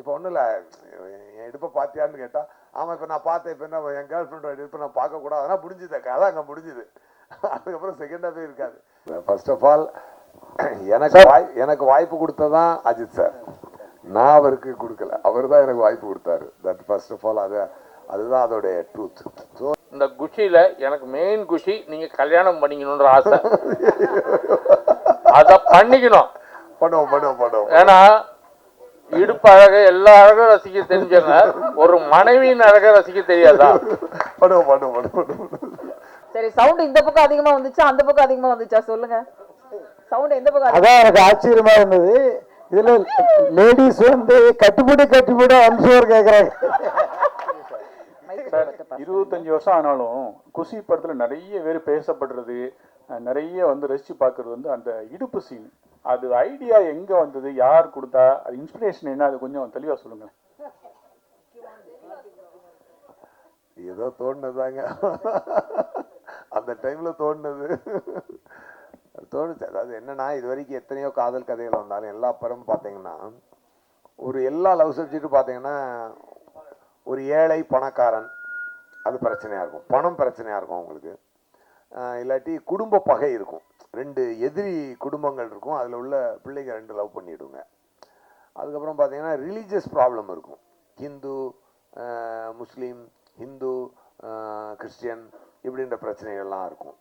இப்போ ஒன்றும் இல்லை. என் இடுப்பை பார்த்தியான்னு கேட்டா ஆமாம் இப்போ நான் பார்த்தேன் இப்போ என்ன என் கேர்ள் ஃப்ரெண்டோட இடுப்பை நான் பார்க்கக்கூடாது அதெல்லாம் முடிஞ்சுது கதை அங்கே முடிஞ்சுது அதுக்கப்புறம் செகண்டாகவே இருக்காது. ஃபர்ஸ்ட் ஆஃப் ஆல் எனக்கு வாய் எனக்கு வாய்ப்பு கொடுத்ததான் அஜித் சார் நான் அவருக்கு கொடுக்கல. அவர் தான் எனக்கு வாய்ப்பு கொடுத்தாரு. தட் ஃபர்ஸ்ட் ஆஃப் ஆல் அது அதுதான் அதோடைய ட்ரூத் ஸோ இந்த குஷியில எனக்கு மெயின் குஷி நீங்க கல்யாணம் பண்ணிக்கணும்ன்ற ஆசை. அத பண்ணிக்கணும். பண்ணுவோம் பண்ணுவோம் பண்ணுவோம். ஏன்னா இடுப்பு அழக எல்லா அழகும் ரசிக்க தெரிஞ்சவங்க ஒரு மனைவியின் அழக ரசிக்க தெரியாதா? பண்ணுவோம் பண்ணுவோம் பண்ணுவோம். சரி சவுண்ட் இந்த பக்கம் அதிகமா வந்துச்சா? அந்த பக்கம் அதிகமா வந்துச்சா? சொல்லுங்க. சவுண்ட் எந்த பக்கம் அதான் எனக்கு ஆச்சரியமா இருந்தது. இதுல லேடிஸ் வந்து கட்டுப்படி கட்டுப்படி அம்சோர் கேக்குறாங்க. இருபத்தஞ்சு வருஷம் ஆனாலும் குஷி படத்துல நிறைய பேர் பேசப்படுறது நிறைய வந்து ரசிச்சு பார்க்கறது வந்து அந்த இடுப்பு சீன் அது ஐடியா எங்க வந்தது? யார் கொடுத்தா? அது இன்ஸ்பிரேஷன் என்ன? அது கொஞ்சம் தெளிவா சொல்லுங்க ஏதோ தோணுதாங்க அந்த டைம்ல தோணுது. தோணுச்சு. அதாவது என்னன்னா இது வரைக்கும் எத்தனையோ காதல் கதைகள் வந்தாலும் எல்லா படமும் பார்த்தீங்கன்னா ஒரு எல்லா லவ் சப்ஜெக்ட்டும் பார்த்தீங்கன்னா ஒரு ஏழை பணக்காரன் அது பிரச்சனையாக இருக்கும். பணம் பிரச்சனையாக இருக்கும் அவங்களுக்கு. இல்லாட்டி குடும்ப பகை இருக்கும். ரெண்டு எதிரி குடும்பங்கள் இருக்கும். அதில் உள்ள பிள்ளைங்க ரெண்டு லவ் பண்ணிவிடுங்க அதுக்கப்புறம் பார்த்தீங்கன்னா ரிலீஜியஸ் ப்ராப்ளம் இருக்கும். ஹிந்து முஸ்லீம் ஹிந்து கிறிஸ்டியன் இப்படின்ற பிரச்சனைகள்லாம் இருக்கும்.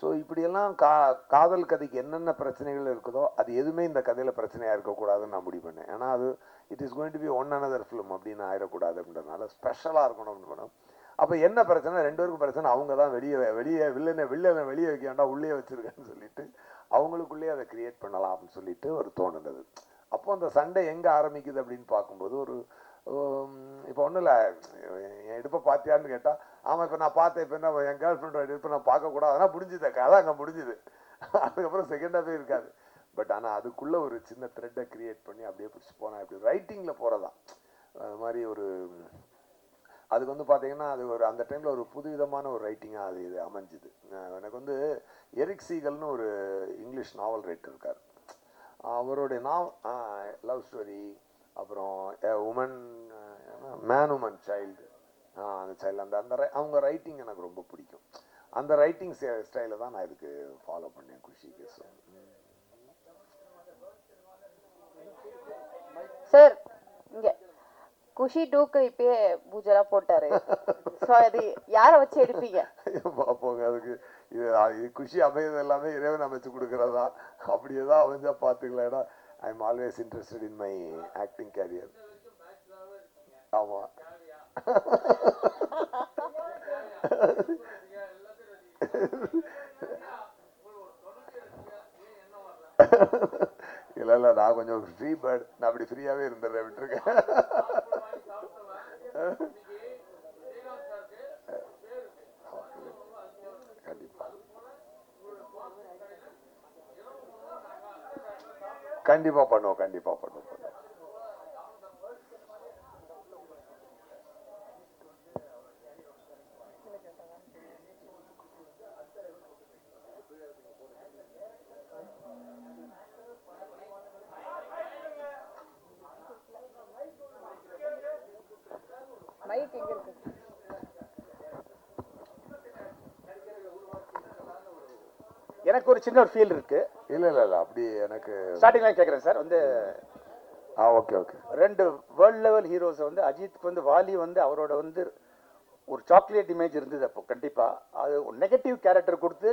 ஸோ இப்படியெல்லாம் கா காதல் கதைக்கு என்னென்ன பிரச்சனைகள் இருக்குதோ அது எதுவுமே இந்த கதையில் பிரச்சனையாக இருக்கக்கூடாதுன்னு நான் முடிவு பண்ணேன். ஏன்னா அது it is going to be one another film அப்படின்னு ஆயிடக்கூடாது அப்படின்றதுனால ஸ்பெஷலாக இருக்கணும் அப்படின்னு அப்போ என்ன பிரச்சனை? ரெண்டு பேருக்கும் பிரச்சனை. அவங்க தான் வெளியே வெளியே வில்லனை வில்லனை வெளியே வைக்க வேண்டாம் உள்ளே வச்சிருக்கேன்னு சொல்லிட்டு அவங்களுக்குள்ளேயே அதை கிரியேட் பண்ணலாம் அப்படின்னு சொல்லிட்டு ஒரு தோணுனது அப்போ அந்த சண்டை எங்கே ஆரம்பிக்குது அப்படின்னு பார்க்கும்போது ஒரு இப்போ ஒன்றும் இல்லை. என் இடுப்பை பார்த்தியான்னு கேட்டால் ஆமாம் இப்போ நான் பார்த்தேன் இப்போ என்ன என் கேர்ள் ஃப்ரெண்டோட இடுப்பை நான் பார்க்கக்கூடாது அதெல்லாம் முடிஞ்சுது கதை அங்கே முடிஞ்சுது அதுக்கப்புறம் செகண்டாகவே இருக்காது. பட் ஆனால் அதுக்குள்ளே ஒரு சின்ன த்ரெட்டை கிரியேட் பண்ணி அப்படியே பிடிச்சி போனேன் அப்படி ரைட்டிங்கில் போகிறதா அது மாதிரி ஒரு அதுக்கு வந்து பார்த்தீங்கன்னா அது ஒரு அந்த டைமில் ஒரு புதுவிதமான ஒரு ரைட்டிங்காக அது இது அமைஞ்சுது. எனக்கு வந்து எரிக் சீகல்னு ஒரு இங்கிலீஷ் நாவல் ரைட்டர் இருக்கார். அவருடைய நாவ் லவ் ஸ்டோரி அப்புறம் உமன் மேன் உமன் சைல்டு அந்த சைல்டு அந்த அந்த ரை- அவங்க ரைட்டிங் எனக்கு ரொம்ப பிடிக்கும். அந்த ரைட்டிங் ஸ்டைலை தான் நான் இதுக்கு ஃபாலோ பண்ணேன் குஷிக்கு ஸோ சார் இங்கே. குஷி டூக்கு இப்பயே பூஜெல்லாம் போட்டாரு. ஸோ அது யாரை வச்சு எடுப்பீங்க? பார்ப்போங்க அதுக்கு. இது இது குஷி அமையது எல்லாமே இறைவன் அமைச்சு கொடுக்குறதா? அப்படியே தான் அமைஞ்சா பார்த்துக்கலாம் ஏன்னா I am always interested in my acting career ஆமாம் இல்லை இல்லை நான் கொஞ்சம் ஃப்ரீ பேர்ட் நான் அப்படி ஃப்ரீயாகவே இருந்துடுறேன் விட்டுருக்கேன் கண்டிப்பா பண்ணுவோம் கண்டிப்பா பண்ணுவோம். எனக்கு ஒரு சின்ன ஒரு ஃபீல் இருக்கு. இல்ல இல்ல இல்ல அப்படி எனக்கு ஸ்டார்டிங்ல கேட்குறேன் சார். வந்து ஆ ஓகே ஓகே. ரெண்டு வேர்ல்ட் லெவல் ஹீரோஸ் வந்து அஜித்துக்கு வந்து வாலி வந்து அவரோட வந்து ஒரு சாக்லேட் இமேஜ் இருந்தது அப்போ கண்டிப்பா. அது நெகட்டிவ் கேரக்டர் கொடுத்து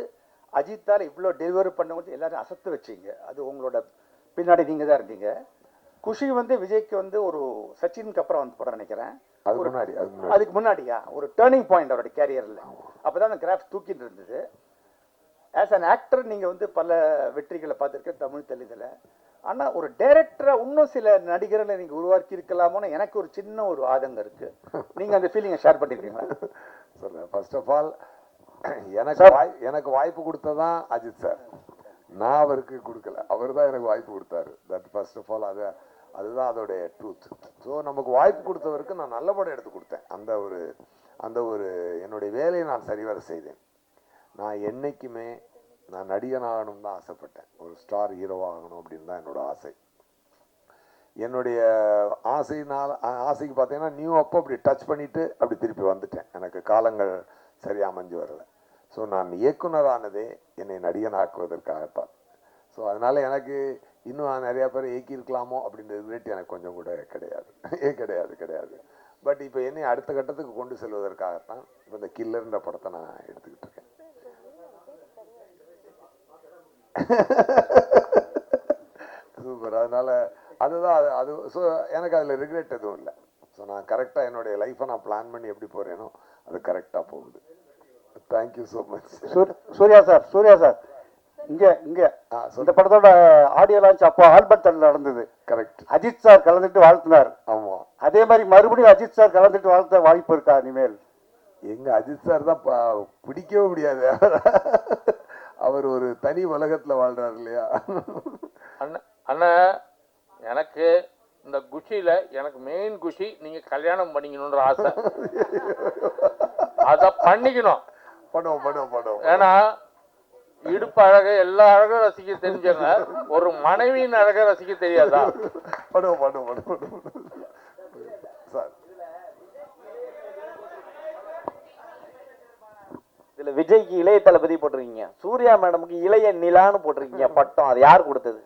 அஜித்தால இவ்வளோ டெலிவரி பண்ணும்போது எல்லாரும் அசத்து வச்சீங்க. அது உங்களோட பின்னாடி நீங்க தான் இருந்தீங்க. குஷி வந்து விஜய்க்கு வந்து ஒரு சச்சினுக்கு அப்புறம் வந்து படம் நினைக்கிறேன். அதுக்கு முன்னாடி அதுக்கு முன்னாடி. அதுக்கு முன்னாடியா? ஒரு டேர்னிங் பாயிண்ட் அவரோட கேரியர்ல அப்பதான் அந்த கிராஃப்ட் தூக்கிட்டு இருந்தது. ஆஸ் an ஆக்டர் நீங்க வந்து பல வெற்றிகளை பார்த்துருக்க தமிழ் தெலுங்குல. ஆனா ஒரு டைரக்டரா இன்னும் சில நடிகர்களை நீங்க உருவாக்கி இருக்கலாமோன்னு எனக்கு ஒரு சின்ன ஒரு ஆதங்கம் இருக்கு. நீங்க அந்த ஃபீலிங்கை ஷேர் பண்ணிருக்கீங்களா சொல்றேன் ஃபர்ஸ்ட் ஆஃப் ஆல் எனக்கு வாய் எனக்கு வாய்ப்பு கொடுத்ததான் அஜித் சார் நான் அவருக்கு கொடுக்கல. அவர் தான் எனக்கு வாய்ப்பு கொடுத்தாரு. தட் ஃபர்ஸ்ட் ஆஃப் ஆல் அது அதுதான் அதோடைய ட்ரூத் ஸோ நமக்கு வாய்ப்பு கொடுத்தவருக்கு நான் நல்ல படம் எடுத்து கொடுத்தேன். அந்த ஒரு அந்த ஒரு என்னுடைய வேலையை நான் சரிவர செய்தேன். நான் என்றைக்குமே நான் நடிகன் ஆகணும்னு தான் ஆசைப்பட்டேன். ஒரு ஸ்டார் ஹீரோ ஆகணும் அப்படின்னு தான் என்னோடய ஆசை. என்னுடைய ஆசைனால் ஆசைக்கு பார்த்தீங்கன்னா நியூ அப்போ அப்படி டச் பண்ணிவிட்டு அப்படி திருப்பி வந்துட்டேன். எனக்கு காலங்கள் சரியாக அமைஞ்சு வரலை. ஸோ நான் இயக்குனரானதே என்னை நடிகன் ஆக்குவதற்காகத்தான் ஸோ அதனால எனக்கு இன்னும் நிறையா பேர் இயக்கியிருக்கலாமோ அப்படின்ற ரிலேட் எனக்கு கொஞ்சம் கூட கிடையாது. ஏ கிடையாது கிடையாது. பட் இப்போ என்னை அடுத்த கட்டத்துக்கு கொண்டு செல்வதற்காகத்தான் இப்போ இந்த கில்லர்ன்ற படத்தை நான் எடுத்துக்கிட்டேன் இருக்கேன் சூப்பர் அதனால அதுதான் அது அது ஸோ எனக்கு அதில் ரிக்ரெட் எதுவும் இல்லை. ஸோ நான் கரெக்டாக என்னுடைய லைஃப்பை நான் பிளான் பண்ணி எப்படி போகிறேனோ அது கரெக்டாக போகுது. தேங்க்யூ ஸோ மச் சூர்- சூர்யா சார் சூர்யா சார். இங்க இங்க. இந்த படத்தோட ஆடியோ லான்ச் அப்போ ஆல்பர்ட் நடந்தது. கரெக்ட் அஜித் சார் கலந்துட்டு வாழ்த்தினார். ஆமாம் அதே மாதிரி மறுபடியும் அஜித் சார் கலந்துட்டு வாழ்த்த வாய்ப்பு இருக்கா இனிமேல்? எங்க அஜித் சார் தான் பிடிக்கவே முடியாது. அவர் ஒரு தனி உலகத்துல வாழ்றாரு இல்லையா? அண்ணா எனக்கு இந்த குஷியில எனக்கு மெயின் குஷி நீங்க கல்யாணம் பண்ணிக்கணுன்ற ஆசை. அத பண்ணிக்கணும். பண்ணுவோம் பண்ணுவோம் பண்ணுவோம். ஏன்னா இடுப்பு அழகை எல்லா அழகும் ரசிக்க தெரிஞ்சவங்க ஒரு மனைவியின் அழகை ரசிக்க தெரியாதா? பண்ணுவோம் பண்ணுவோம் பண்ணுவோம் பண்ணுவோம். சார் இந்த விஜய்க்கு இளைய தளபதி போட்டிருக்கீங்க. சூர்யா மேடமுக்கு இளைய நிலான்னு போட்டிருக்கீங்க பட்டம். அது யார் கொடுத்தது?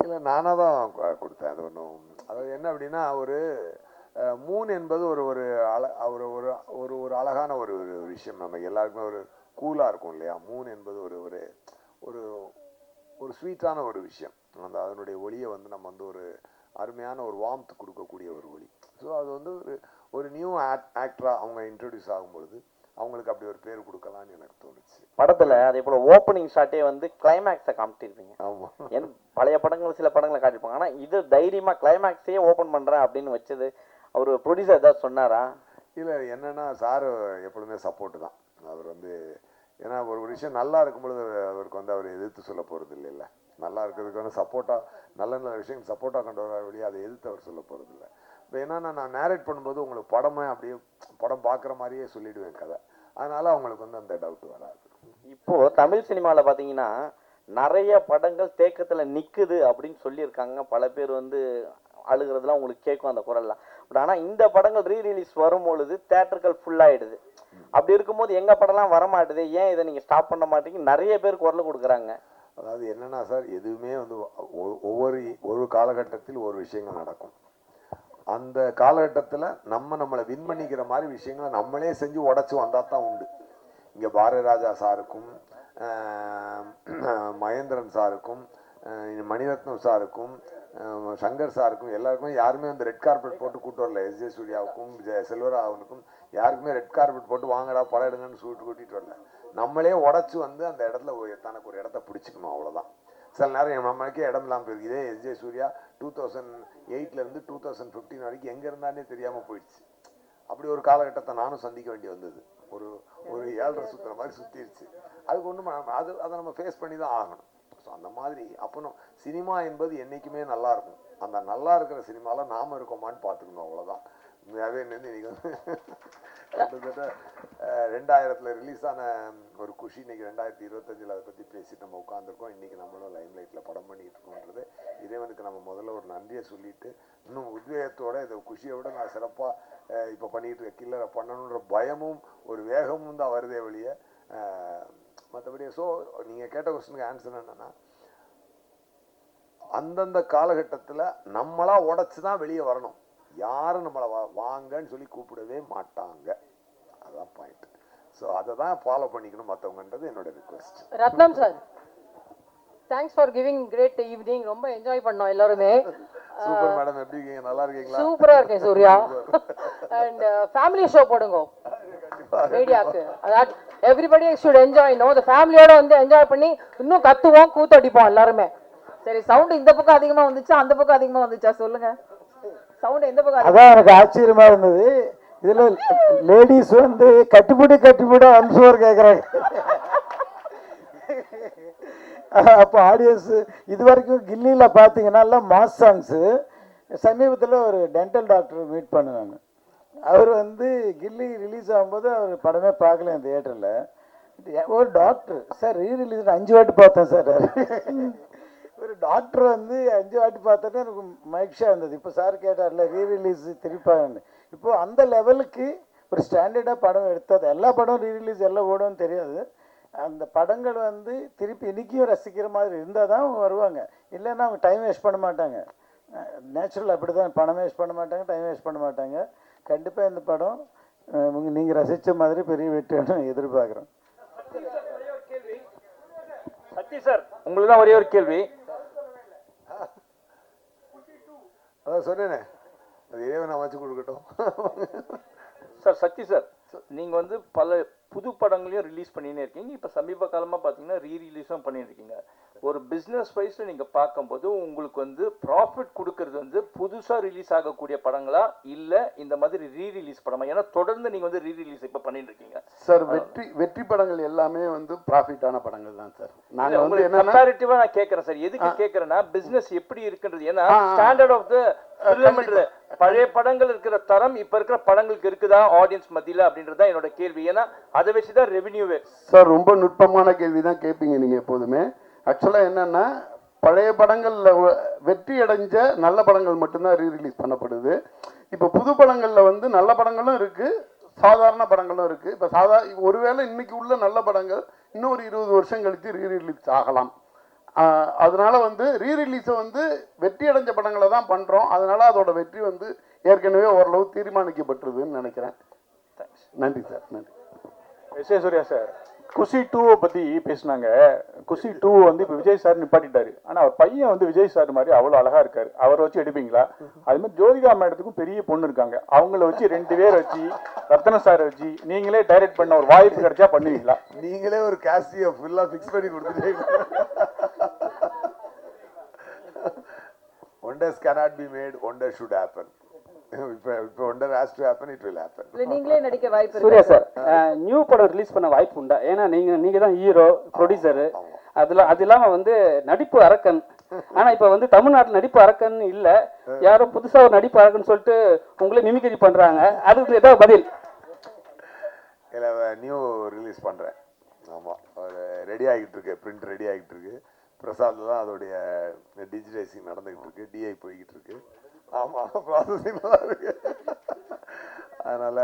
இல்லை நானாக தான் கொடுத்தேன். அது ஒன்றும் அதாவது என்ன அப்படின்னா ஒரு மூன் என்பது ஒரு ஒரு அழ ஒரு ஒரு ஒரு ஒரு அழகான ஒரு ஒரு விஷயம். நம்ம எல்லாருக்குமே ஒரு கூலாக இருக்கும் இல்லையா? மூன் என்பது ஒரு ஒரு ஒரு ஒரு ஸ்வீட்டான ஒரு விஷயம். அந்த அதனுடைய ஒளியை வந்து நம்ம வந்து ஒரு அருமையான ஒரு வார்ம்த் கொடுக்கக்கூடிய ஒரு ஒளி. ஸோ அது வந்து ஒரு ஒரு நியூ ஆக்டராக அவங்க இன்ட்ரடியூஸ் ஆகும்பொழுது அவங்களுக்கு அப்படி ஒரு பேர் கொடுக்கலான்னு எனக்கு தோணுச்சு. படத்துல அதே போல ஓப்பனிங் ஷாட்டே வந்து கிளைமேக்ஸை காமிச்சிருப்பீங்க. ஆமாம் என் பழைய படங்கள் சில படங்களை காட்டியிருப்பாங்க. ஆனா இது தைரியமா கிளைமேக்ஸையே ஓபன் பண்றேன் அப்படின்னு வச்சது அவர் ப்ரொடியூசர் ஏதாவது சொன்னாரா? இல்லை என்னன்னா சார் எப்பொழுதுமே சப்போர்ட் தான். அவர் வந்து ஏன்னா ஒரு ஒரு விஷயம் நல்லா இருக்கும் பொழுது அவருக்கு வந்து அவர் எதிர்த்து சொல்ல போகிறது இல்லைல்ல. நல்லா இருக்கிறதுக்கு வந்து சப்போர்ட்டாக நல்ல நல்ல விஷயம் சப்போர்ட்டாக கொண்டு வர வழியாக அதை எதிர்த்து அவர் சொல்ல போகிறது இல்லை. இப்போ என்னன்னா நான் நேரேட் பண்ணும்போது உங்களுக்கு படமே அப்படியே படம் பார்க்குற மாதிரியே சொல்லிடுவேன் கதை. அதனால அவங்களுக்கு வந்து அந்த டவுட் வராது. இப்போ தமிழ் சினிமால பாத்தீங்கன்னா நிறைய படங்கள் தேக்கத்துல நிக்குது அப்படின்னு சொல்லியிருக்காங்க. பல பேர் வந்து அழுகிறதுலாம் உங்களுக்கு கேட்கும் அந்த குரல்லாம் பட் ஆனா இந்த படங்கள் ரீ ரிலீஸ் வரும் பொழுது தேட்டர்கள் ஃபுல் ஆயிடுது. அப்படி இருக்கும்போது எங்க படம்லாம் வர மாட்டுது ஏன் இதை நீங்க ஸ்டாப் பண்ண மாட்டீங்க நிறைய பேர் குரல் கொடுக்குறாங்க. அதாவது என்னன்னா சார் எதுவுமே வந்து ஒவ்வொரு ஒரு காலகட்டத்தில் ஒரு விஷயங்கள் நடக்கும். அந்த காலகட்டத்தில் நம்ம நம்மளை வின் பண்ணிக்கிற மாதிரி விஷயங்களை நம்மளே செஞ்சு உடச்சி வந்தால் தான் உண்டு. இங்கே பாரதிராஜா சாருக்கும் மகேந்திரன் சாருக்கும் மணிரத்னம் சாருக்கும் சங்கர் சாருக்கும் எல்லாருக்குமே யாருமே அந்த ரெட் கார்பெட் போட்டு கூட்டு வரல. எஸ் ஜே சூர்யாவுக்கும் ஜெய செல்வராகவனுக்கும் யாருக்குமே ரெட் கார்பெட் போட்டு வாங்கடா படம் எடுங்கன்னு சொல்லிட்டு கூட்டிட்டு வரல. நம்மளே உடச்சி வந்து அந்த இடத்துல தனக்கு ஒரு இடத்த பிடிச்சிக்கணும் அவ்வளோதான் சில நேரம் நம்மளுக்கே இடம் இல்லாமல் போயிருக்குது இதே S J Suryah two thousand எயிட்லேருந்து two thousand fifteen வரைக்கும் எங்கே இருந்தானே தெரியாமல் போயிடுச்சு. அப்படி ஒரு காலகட்டத்தை நானும் சந்திக்க வேண்டி வந்தது. ஒரு ஒரு ஏழரை சுற்றுற மாதிரி சுற்றிடுச்சு அதுக்கு ஒன்றும் அது அதை நம்ம ஃபேஸ் பண்ணி தான் ஆகணும். ஸோ அந்த மாதிரி அப்புறம் சினிமா என்பது என்றைக்குமே நல்லாயிருக்கும் அந்த நல்லா இருக்கிற சினிமாவில் நாம் இருக்கோமான்னு பார்த்துக்கணும் அவ்வளோதான் அதே என்னன்னு இன்னைக்கு வந்து கிட்டத்தட்ட ரெண்டாயிரத்தில் ரிலீஸ் ஆன ஒரு குஷி இன்னைக்கு ரெண்டாயிரத்தி இருபத்தஞ்சில் அதை பற்றி பேசிட்டு நம்ம உட்காந்துருக்கோம் இன்னைக்கு நம்மளும் லைம் லைட்டில் படம் பண்ணிட்டு இருக்கோன்றது இறைவனுக்கு நம்ம முதல்ல ஒரு நன்றியை சொல்லிட்டு இன்னும் உத்வேகத்தோட இதை குஷியை விட நான் சிறப்பாக இப்போ பண்ணிட்டு இருக்க கில்லரை பண்ணணுன்ற பயமும் ஒரு வேகமும் தான் வருதே வழிய மற்றபடி ஸோ நீங்கள் கேட்ட கொஸ்டினுக்கு ஆன்சர் என்னென்னா அந்தந்த காலகட்டத்தில் நம்மளாக உடச்சி தான் வெளியே வரணும். யாரும் நம்மளை வா வாங்கன்னு சொல்லி கூப்பிடவே மாட்டாங்க. அதான் பாயிண்ட் ஸோ அதை தான் ஃபாலோ பண்ணிக்கணும் மற்றவங்கன்றது என்னோட request Rathnam sir thanks for giving great evening ரொம்ப என்ஜாய் பண்ணோம் எல்லாருமே. சூப்பர் மேடம் எப்படி இருக்கீங்க? நல்லா இருக்கீங்களா? சூப்பரா இருக்கேன் சூர்யா. அண்ட் ஃபேமிலி ஷோ போடுங்க. மீடியாக்கு அதாவது everybody should enjoy no the ஃபேமிலியோட வந்து என்ஜாய் பண்ணி இன்னும் கத்துவோம் கூத்தடிப்போம் எல்லாருமே. சரி சவுண்ட் இந்த பக்கம் அதிகமா வந்துச்சா? அந்த பக்கம் அதிகமா வந்துச்சா? சொல்லுங்க. சவுண்ட் எந்த பக்கம் அதான் எனக்கு ஆச்சரியமா இருந்தது. இதுல லேடிஸ் வந்து கட்டுப்பிடி கட்டிப்பிடி அன்சோர் கேக்குறாங்க. அப்போ ஆடியன்ஸ் இது வரைக்கும் கில்லியில் பார்த்தீங்கன்னா எல்லாம் மாஸ் சாங்ஸு சமீபத்தில் ஒரு டென்டல் டாக்டர் மீட் பண்ணுவாங்க அவர் வந்து கில்லி ரிலீஸ் ஆகும்போது அவர் படமே பார்க்கல என் தியேட்டரில் ஒரு டாக்டர் சார் ரீ ரிலீஸ் அஞ்சு வாட்டி பார்த்தேன் சார் ஒரு டாக்டர் வந்து அஞ்சு வாட்டி பார்த்தோன்னே எனக்கு மகிழ்ச்சியாக இருந்தது. இப்போ சார் கேட்டார்ல ரீ ரிலீஸ் திருப்பாங்கன்னு. இப்போது அந்த லெவலுக்கு ஒரு ஸ்டாண்டர்டாக படம் எடுத்தது. எல்லா படம் ரீ ரிலீஸ் எல்லாம் ஓடும்னு தெரியாது. அந்த படங்கள் வந்து திருப்பி இன்றைக்கும் ரசிக்கிற மாதிரி இருந்தால் தான் அவங்க வருவாங்க. இல்லைன்னா அவங்க டைம் வேஸ்ட் பண்ண மாட்டாங்க. நேச்சுரல் அப்படி தான் பணம் வேஸ்ட் பண்ண மாட்டாங்க டைம் வேஸ்ட் பண்ண மாட்டாங்க. கண்டிப்பாக இந்த படம் நீங்கள் ரசித்த மாதிரி பெரிய வெற்றியான எதிர்பார்க்குறோம் சத்தி சார் உங்களுக்கு தான் ஒரே ஒரு கேள்வி. அதான் சொன்னேனே. அது இறைவன் அமைச்சு கொடுக்கட்டும். சார் சக்தி சார் நீங்க வந்து பல புது படங்களையும் ரிலீஸ் பண்ணினே இருக்கீங்க. இப்போ சமீப காலமா பார்த்தீங்கன்னா ரீ ரிலீஸும் பண்ணியிருக்கீங்க இருக்கீங்க. ஒரு பிஸ்னஸ் வைஸ்ல நீங்க பார்க்கும்போது உங்களுக்கு வந்து ப்ராஃபிட் கொடுக்கறது வந்து புதுசா ரிலீஸ் ஆகக்கூடிய படங்களா? இல்ல இந்த மாதிரி ரீ ரிலீஸ் படமா? ஏன்னா தொடர்ந்து நீங்க வந்து ரீ ரிலீஸ் இப்போ பண்ணிட்டு இருக்கீங்க. சார் வெற்றி வெற்றி படங்கள் எல்லாமே வந்து ப்ராஃபிட்டான படங்கள் தான் சார் நாங்க வந்து உங்களுக்கு என்னன்னா கம்பேரிட்டிவா நான் கேட்கறேன் சார் எதுக்கு கேட்கறேன்னா பிசினஸ் எப்படி இருக்குன்றது. ஏன்னா. ஸ்டாண்டர்ட் ஆஃப் த பழைய படங்கள் இருக்கிற தரம் இப்ப இருக்கிற படங்களுக்கு இருக்குதா ஆடியன்ஸ் மத்தியில அப்படின்றது என்னோட கேள்வி. ஏன்னா அதை வச்சு தான் ரெவென்யூவே சார் ரொம்ப நுட்பமான கேள்வி தான் கேட்பீங்க நீங்க எப்போதுமே. ஆக்சுவலா என்னன்னா பழைய படங்கள்ல வெற்றி அடைஞ்ச நல்ல படங்கள் மட்டும்தான் ரீ ரிலீஸ் பண்ணப்படுது. இப்போ புது படங்கள்ல வந்து நல்ல படங்களும் இருக்கு சாதாரண படங்களும் இருக்கு. இப்போ சாதா ஒருவேளை இன்னைக்கு உள்ள நல்ல படங்கள் இன்னும் ஒரு இருபது வருஷம் கழித்து ரீ ரிலீஸ் ஆகலாம் அதனால வந்து ரீ ரிலீஸை வந்து வெற்றி அடைஞ்ச படங்களை தான் பண்றோம். அதனால அதோட வெற்றி வந்து ஏற்கனவே ஓரளவு தீர்மானிக்கப்பட்டிருதுன்னு நினைக்கிறேன். நன்றி சார் நன்றி. S A Suryah sir. Kushi டூவை பற்றி பேசினாங்க. குஷி டூ வந்து இப்போ விஜய் சார் நிப்பாட்டிட்டாரு. ஆனால் அவர் பையன் வந்து விஜய் சார் மாதிரி அவ்வளோ அழகா இருக்காரு. அவரை வச்சு எடுப்பீங்களா? அது மாதிரி ஜோதிகா மேடத்துக்கும் பெரிய பொண்ணு இருக்காங்க. அவங்கள வச்சு ரெண்டு பேர் வச்சு ரத்தன சாரை வச்சு நீங்களே டைரக்ட் பண்ண ஒரு வாய்ப்பு கிடைச்சா பண்ணுவீங்களா? நீங்களே ஒரு காஸ்டியை ஃபுல்லா ஃபிக்ஸ் பண்ணி கொடுத்துட்டீங்க. Wonders cannot be made wonder should happen. இப்போ இப்போ ஒண்டர் will happen. இல்ல நீங்களே நடிக்க வாய்ப்பு இருக்கு? சூர்யா சார் நியூ படம் ரிலீஸ் பண்ண வாய்ப்பு உண்டா? ஏன்னா நீங்க நீங்க தான் ஹீரோ ப்ரொடியூசரு அதுல அது இல்லாம வந்து நடிப்பு அரக்கன். ஆனா இப்ப வந்து தமிழ்நாட்டுல நடிப்பு அரக்கன் இல்ல. யாரோ புதுசா ஒரு நடிப்பு அரக்கன் சொல்லிட்டு உங்களே மிமிக்ரி பண்றாங்க. அதுக்கு ஏதாவது பதில். இதில் நியூ ரிலீஸ் பண்ணுறேன் ஆமாம் ரெடி ஆகிட்டு இருக்கு. பிரிண்ட் ரெடி ஆகிட்டு இருக்கு. பிரசாத்ல தான் அதோடைய டிஜிட்டைசிங் நடந்துகிட்டு இருக்கு. டிஐ போய்கிட்டு இருக்கு. ஆமாம் ப்ராசஸிங் தான் இருக்கு. அதனால்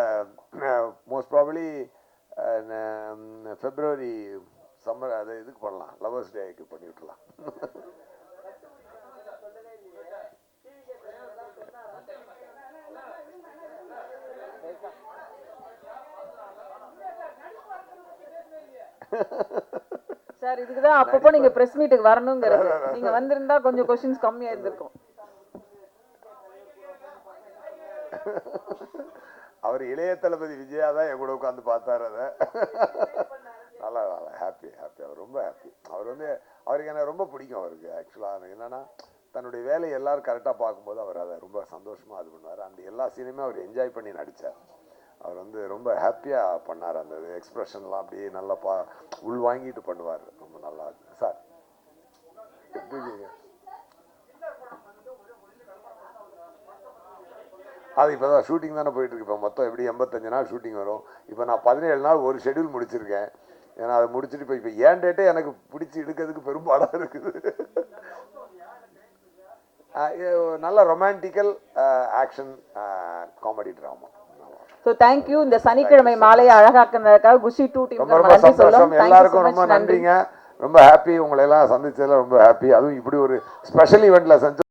மோஸ்ட் ப்ராபப்ளி ஃபெப்ரவரி சம்மர் அது இதுக்கு பண்ணலாம். லவர்ஸ் டேக்கு பண்ணி விட்டுலாம் சார் இதுக்கு தான் அப்பப்போ நீங்க பிரஸ் மீட்டுக்கு வரணுங்கிறது. நீங்க வந்திருந்தா கொஞ்சம் கொஸ்டின்ஸ் கம்மியா இருந்திருக்கும். அவர் இளைய தளபதி விஜயா தான் என் கூட உட்காந்து பார்த்தாரு அதை. நல்லா நல்லா ஹாப்பி ஹாப்பி அவர் ரொம்ப ஹாப்பி அவர் வந்து அவருக்கு என்ன ரொம்ப பிடிக்கும் அவருக்கு ஆக்சுவலாக என்னன்னா தன்னுடைய வேலையை எல்லாரும் கரெக்டாக பார்க்கும்போது அவர் அதை ரொம்ப சந்தோஷமாக இது பண்ணுவார். அந்த எல்லா சீனுமே அவர் என்ஜாய் பண்ணி நடித்தார் அவர் வந்து ரொம்ப ஹாப்பியாக பண்ணார் அந்த எக்ஸ்ப்ரெஷன்லாம் அப்படியே நல்லா பா உள் வாங்கிட்டு பண்ணுவார். ரொம்ப நல்லா சார் எப்படி அது இப்போ தான் ஷூட்டிங் தானே போயிட்டு இருக்கு இப்போ மொத்தம் எப்படி எண்பத்தஞ்சு நாள் ஷூட்டிங் வரும்? இப்போ நான் பதினேழு நாள் ஒரு ஷெட்யூல் முடிச்சிருக்கேன். ஏன்னா அதை முடிச்சுட்டு இப்போ இப்போ ஏன் டேட்டே எனக்கு பிடிச்சி எடுக்கிறதுக்கு பெரும்பாடாக இருக்குது. நல்ல romantical action comedy drama so thank you இந்த சனிக்கிழமை மாலையை அழகாக்குனதுக்காக குஷி டூ டீம் ரொம்ப சந்தோஷம். எல்லாருக்கும் ரொம்ப நன்றிங்க. ரொம்ப ஹாப்பி உங்களை எல்லாம் சந்திச்சதுல ரொம்ப ஹாப்பி அதுவும் இப்படி ஒரு ஸ்பெஷல் ஈவெண்ட்ல சந்திச்சு